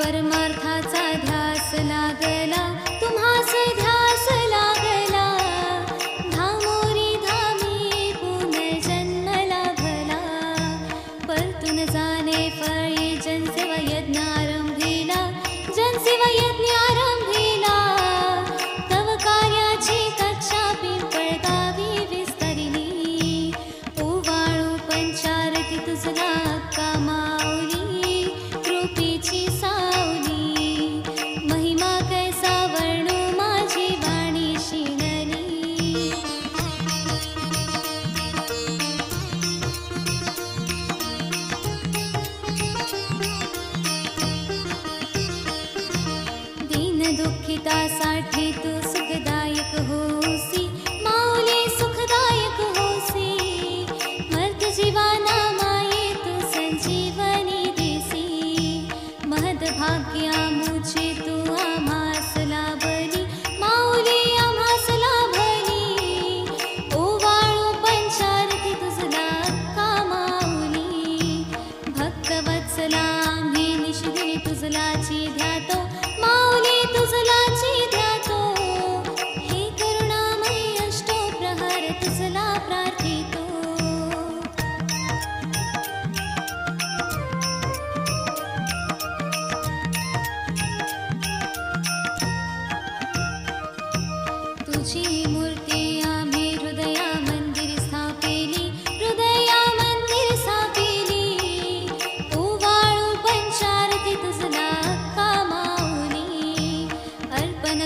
परमार्थाचा ध्यास लागला तुम्हास ध्यास लागला. धामोरी धामी पुनर्जन्म लाभला परतून जाणे पर दीन तू सुखदायक होसी. माऊली सुखदायक होसी. मर्द जीवाना माये तू संजीवनी देसी. महद भाग्या मुझे तू आम्हास लाभली. माऊली आम्हास लाभली. ओवाळू पंचारती तुझला कामावली भक्तवत्सला आम्ही निशिदिनी तुझलाची ध्यातो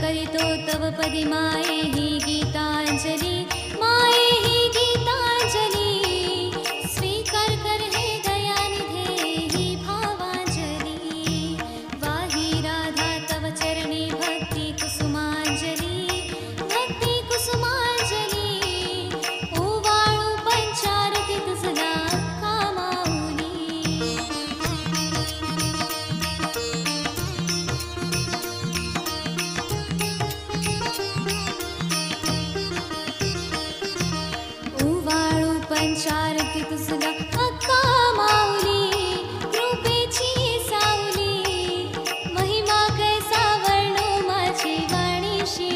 करीतो तव पदि माये हि गीतांजली. पंचारती तुझला अक्का माऊली कृपेची सावली. महिमा कैसा वर्णो माझी वाणीशी